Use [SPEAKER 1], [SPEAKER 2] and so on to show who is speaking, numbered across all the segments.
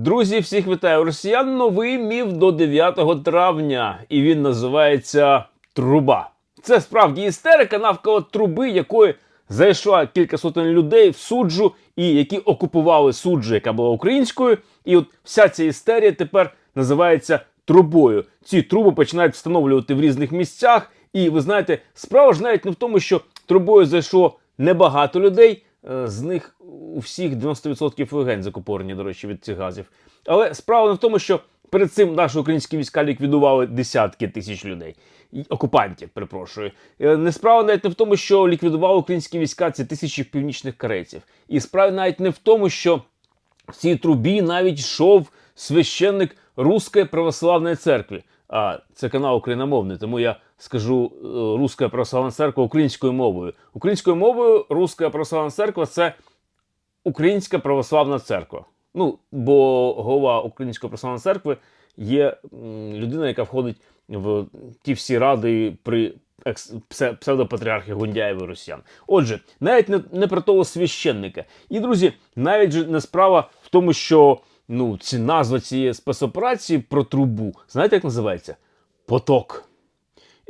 [SPEAKER 1] Друзі, всіх вітаю! Росіян новий міф до 9 травня, і він називається Труба. Це справді істерика навколо труби, якої зайшла кілька сотень людей в суджу, і які окупували суджу, яка була українською. І от вся ця істерія тепер називається трубою. Ці труби починають встановлювати в різних місцях. І ви знаєте, справа ж навіть не в тому, що трубою зайшло небагато людей. Е, З них у всіх 90% легень закупорені, до речі, від цих газів. Але справа не в тому, що перед цим наші українські війська ліквідували десятки тисяч людей. Окупантів, перепрошую. Е, Не справа навіть не в тому, що ліквідували українські війська ці тисячі північних корейців. І справа навіть не в тому, що в цій трубі навіть йшов священник Руської православної церкви. А це канал україномовний, тому я скажу е, Руська православна церква українською мовою. Українською мовою Руська православна церква це Українська православна церква. Ну, бо голова Української православної церкви є людина, яка входить в ті всі ради при псевдопатріархі Гундяєва Росіян. Отже, навіть не, не про того священника. І, друзі, навіть же не справа в тому, що ну, ці назва цієї спецоперації про трубу. Знаєте, як називається? Поток.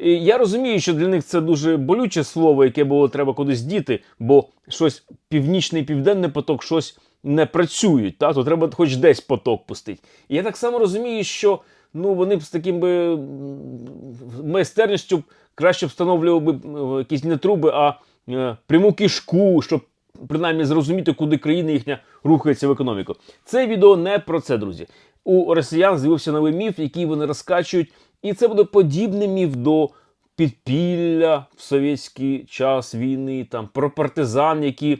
[SPEAKER 1] Я розумію, що для них це дуже болюче слово, яке було треба кудись діти, бо щось північний південний поток щось не працюють, та? то треба хоч десь поток пустити. І я так само розумію, що ну, вони б з таким би майстерністю краще встановлювали б якісь не труби, а е, пряму кишку, щоб принаймні зрозуміти, куди країна їхня рухається в економіку. Це відео не про це, друзі. У росіян з'явився новий міф, який вони розкачують, і це буде подібний міф до підпілля в совєтський час війни, там про партизан, які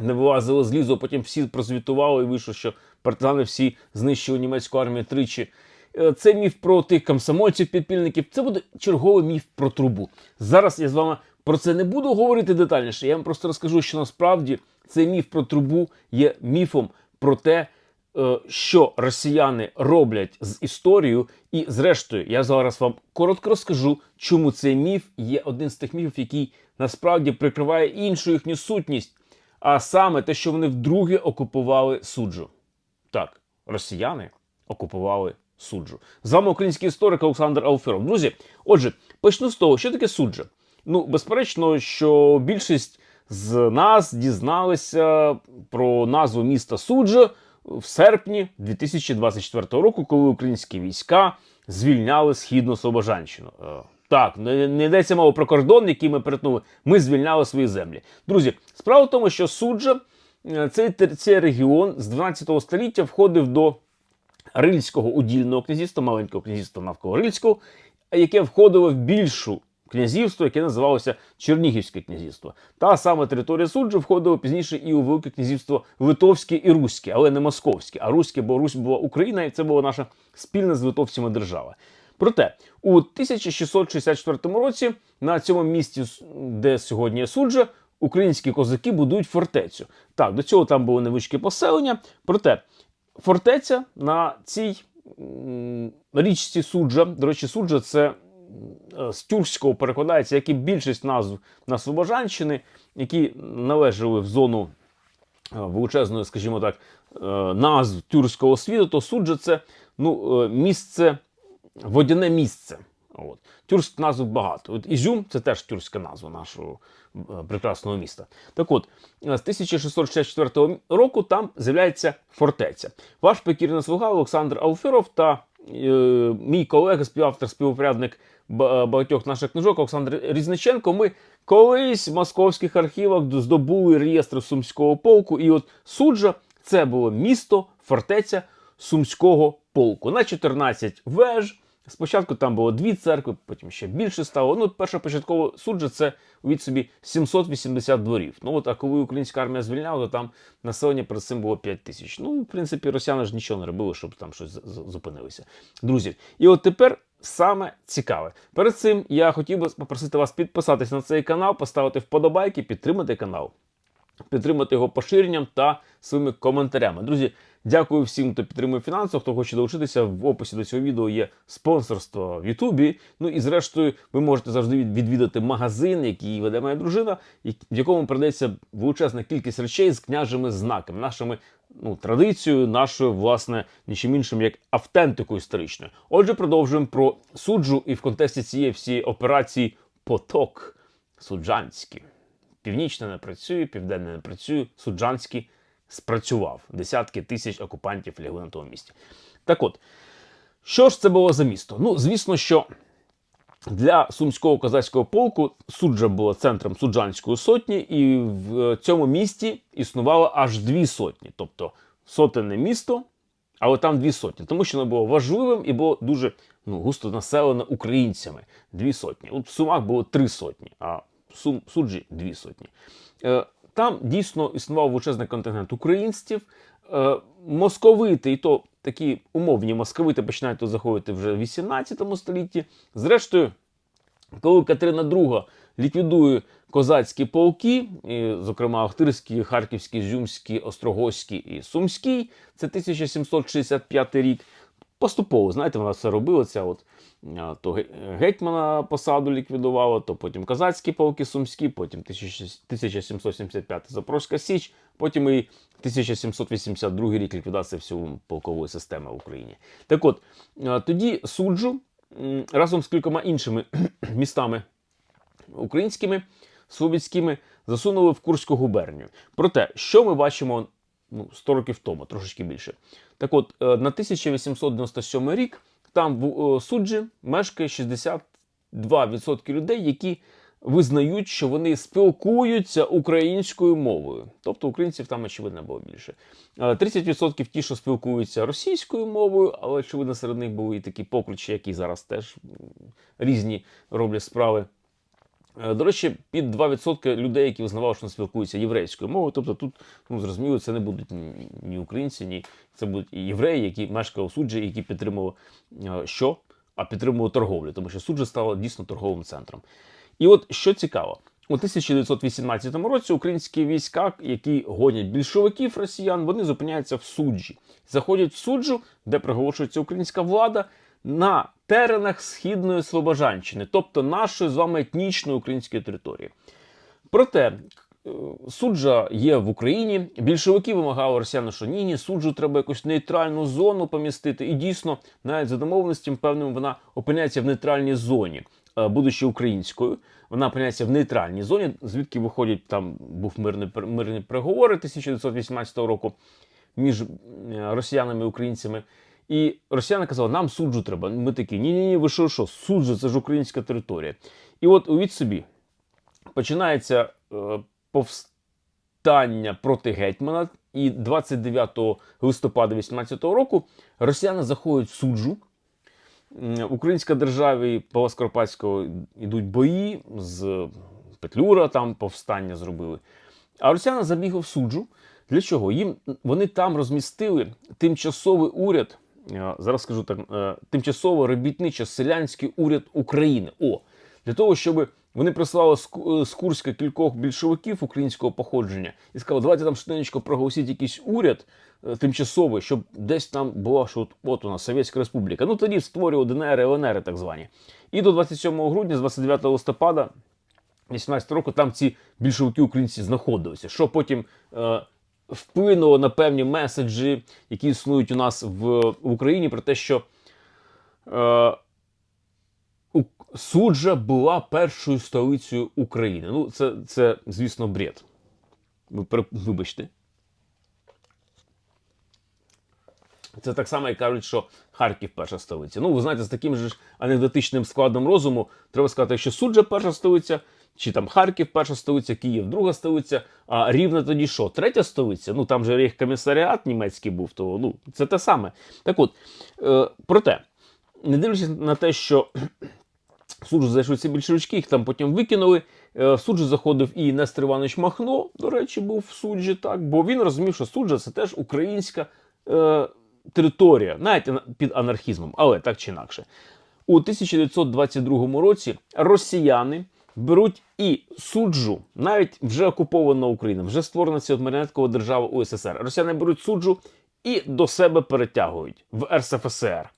[SPEAKER 1] не вилазили з лізу, а потім всі прозвітували і вийшло, що партизани всі знищили німецьку армію тричі. Е, Це міф про тих комсомольців-підпільників. Це буде черговий міф про трубу. Зараз я з вами про це не буду говорити детальніше. Я вам просто розкажу, що насправді цей міф про трубу є міфом про те, що росіяни роблять з історією. І, зрештою, я зараз вам коротко розкажу, чому цей міф є один з тих міфів, який насправді прикриває іншу їхню сутність, а саме те, що вони вдруге окупували суджу. Так, росіяни окупували суджу. З вами український історик Олександр Алферов. Друзі, отже, почну з того, що таке суджа. Ну, безперечно, що більшість з нас дізналися про назву міста Суджа в серпні 2024 року, коли українські війська звільняли східну Слобожанщину. Е, Так, не, йдеться мова про кордон, який ми перетнули. Ми звільняли свої землі. Друзі, справа в тому, що суджа е, цей, цей регіон з 12 століття входив до Рильського удільного князівства, маленького князівства навколо Рильського, яке входило в більшу князівство, яке називалося Чернігівське князівство. Та сама територія суджу входила пізніше і у Велике князівство Литовське і Руське, але не московське, а Руське, бо Русь була Україна, і це була наша спільна з литовцями держава. Проте у 1664 році на цьому місці, де сьогодні є суджа, українські козаки будують фортецю. Так, до цього там було невеличке поселення. Проте фортеця на цій річці суджа, до речі, суджа це з тюркського перекладається, як і більшість назв на Слобожанщини, які належали в зону е, величезної, скажімо так, е, назв тюркського світу, то суджа це ну, е, місце, водяне місце. От. Тюркськ назв багато. От Ізюм це теж тюркська назва нашого е, прекрасного міста. Так от, е, з 1664 року там з'являється фортеця. Ваш покірний слуга Олександр Алферов та е, мій колега, співавтор, співпорядник багатьох наших книжок Олександр Різниченко. Ми колись в московських архівах здобули реєстр Сумського полку, і от суджа це було місто, фортеця Сумського полку на 14 веж. Спочатку там було дві церкви, потім ще більше стало. Ну, перша початково суджа це від собі 780 дворів. Ну от, а коли українська армія звільняла, то там населення перед цим було 5 тисяч. Ну, в принципі, росіяни ж нічого не робили, щоб там щось зупинилося. Друзі, і от тепер саме цікаве. Перед цим я хотів би попросити вас підписатись на цей канал, поставити вподобайки, підтримати канал підтримати його поширенням та своїми коментарями. Друзі, дякую всім, хто підтримує фінансово, хто хоче долучитися. В описі до цього відео є спонсорство в Ютубі. Ну і зрештою, ви можете завжди відвідати магазин, який веде моя дружина, в якому продається величезна кількість речей з княжими знаками, нашими ну, традицією нашою, власне, нічим іншим, як автентикою історичною. Отже, продовжуємо про суджу і в контексті цієї всієї операції поток суджанський. Північне не працює, південне не працює, суджанський спрацював. Десятки тисяч окупантів лягли на тому місці. Так от, що ж це було за місто? Ну, звісно, що для сумського козацького полку суджа була центром суджанської сотні, і в цьому місті існувало аж дві сотні, тобто сотенне місто, але там дві сотні, тому що воно було важливим і було дуже ну, густо населено українцями. Дві сотні. От в Сумах було три сотні, а Сум, суджі дві сотні. Е, там дійсно існував величезний контингент українців. Е, московити, і то такі умовні московити починають тут заходити вже в 18 столітті. Зрештою, коли Катерина II ліквідує козацькі полки, зокрема Охтирський, Харківський, Зюмський, Острогоський і Сумський, це 1765 рік. Поступово, знаєте, вона все робила. Ця от, то гетьмана посаду ліквідувала, то потім козацькі полки сумські, потім 1775 Запорозька Січ, потім і 1782 рік ліквідація всього полкової системи в Україні. Так от, тоді суджу разом з кількома іншими містами українськими, свобідськими засунули в Курську губернію. Проте, що ми бачимо ну, 100 років тому, трошечки більше. Так от, е, на 1897 рік там в е, суджі мешкає 62% людей, які визнають, що вони спілкуються українською мовою. Тобто українців там, очевидно, було більше. Е, 30% ті, що спілкуються російською мовою, але очевидно, серед них були і такі покричі, які зараз теж різні роблять справи. Е, До речі, під 2% людей, які визнавали, що не спілкуються єврейською мовою. Тобто тут, ну зрозуміло, це не будуть ні, українці, ні це будуть євреї, які мешкали в суджі, які підтримували е, що? А підтримували торговлю, тому що суджа стала дійсно торговим центром. І от що цікаво, у 1918 році українські війська, які гонять більшовиків росіян, вони зупиняються в суджі, заходять в суджу, де проголошується українська влада на теренах східної Слобожанщини, тобто нашої з вами етнічної української території. Проте е, суджа є в Україні. Більшовики вимагали росіян, що ні, ні, суджу треба якусь нейтральну зону помістити. І дійсно, навіть за домовленостям певним вона опиняється в нейтральній зоні, е, будучи українською. Вона опиняється в нейтральній зоні, звідки виходять там був мирний мирні переговори 1918 року між росіянами і українцями. І росіяни казали, нам суджу треба. Ми такі, ні, ні, ви що, що, суджа, це ж українська територія. І от уявіть собі, починається е, повстання проти гетьмана, і 29 листопада 18 року росіяни заходять в суджу. Українська держава і Павла Скоропадського йдуть бої з Петлюра, там повстання зробили. А росіяни забігли в суджу. Для чого? Їм вони там розмістили тимчасовий уряд. Е, Зараз скажу так: е, тимчасово робітничо-селянський уряд України. О, для того, щоб вони прислали з Курська кількох більшовиків українського походження і сказали, давайте там швиденько проголосіть якийсь уряд е, тимчасовий, щоб десь там була, що от, от у нас Совєтська Республіка. Ну тоді створювали ДНР і ЛНР, так звані. І до 27 грудня, з 29 листопада 18 року там ці більшовики українці знаходилися, що потім е, вплинуло на певні меседжі, які існують у нас в, в Україні, про те, що е, суджа була першою столицею України. Ну, це, це звісно, бред. Ви Вибачте. Це так само, як кажуть, що Харків перша столиця. Ну, ви знаєте, з таким же ж анекдотичним складом розуму треба сказати, що Суджа перша столиця, чи там Харків перша столиця, Київ друга столиця, а Рівне тоді що? Третя столиця? Ну там же рейхкомісаріат німецький був, то ну, це те саме. Так от, е, проте, не дивлячись на те, що суджу зайшли ці більшовички, їх там потім викинули. Е, В суджу заходив і Нестор Іванович Махно, до речі, був в суджі, так, бо він розумів, що суджа це теж українська е, територія, навіть під анархізмом, але так чи інакше. У 1922 році росіяни беруть і суджу, навіть вже окупована Україна, вже створена ця от держава УССР. Росіяни беруть суджу і до себе перетягують в РСФСР.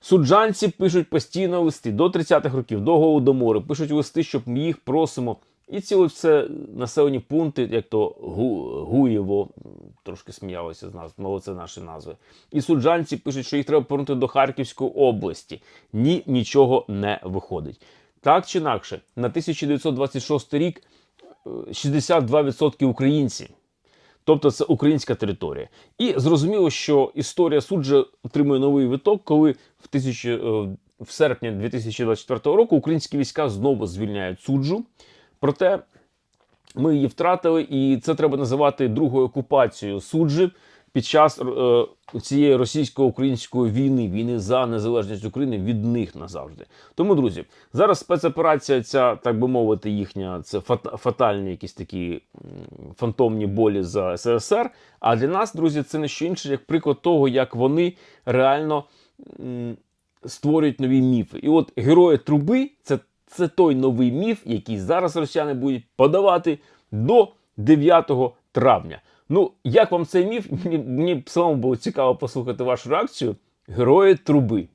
[SPEAKER 1] Суджанці пишуть постійно листи до 30-х років, до Голодомору, пишуть листи, щоб ми їх просимо І ці ось все населені пункти, як то Гу, Гуєво, трошки сміялися з нас, але це наші назви. І суджанці пишуть, що їх треба повернути до Харківської області. Ні, нічого не виходить. Так чи інакше, на 1926 рік е, 62% українці. Тобто це українська територія. І зрозуміло, що історія суджа отримує новий виток, коли в, тисячі, е, в серпні 2024 року українські війська знову звільняють суджу. Проте ми її втратили, і це треба називати другою окупацією суджі під час е, цієї російсько-української війни, війни за незалежність України від них назавжди. Тому, друзі, зараз спецоперація, ця, так би мовити, їхня це фата- фатальні якісь такі фантомні болі за СРСР. А для нас, друзі, це не що інше, як приклад того, як вони реально м, створюють нові міфи. І от герої труби це, це той новий міф, який зараз росіяни будуть подавати до 9 травня. Ну, як вам цей міф? Мені, б самому було цікаво послухати вашу реакцію. Герої труби.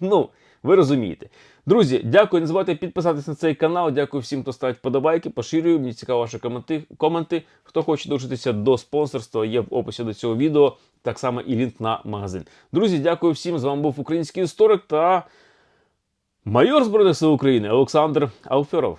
[SPEAKER 1] Ну, ви розумієте. Друзі, дякую. Не забувайте підписатися на цей канал. Дякую всім, хто ставить подобайки, поширює. Мені цікаво ваші коменти. коменти. Хто хоче долучитися до спонсорства, є в описі до цього відео. Так само і лінк на магазин. Друзі, дякую всім. З вами був український історик та майор Збройних сил України Олександр Алферов.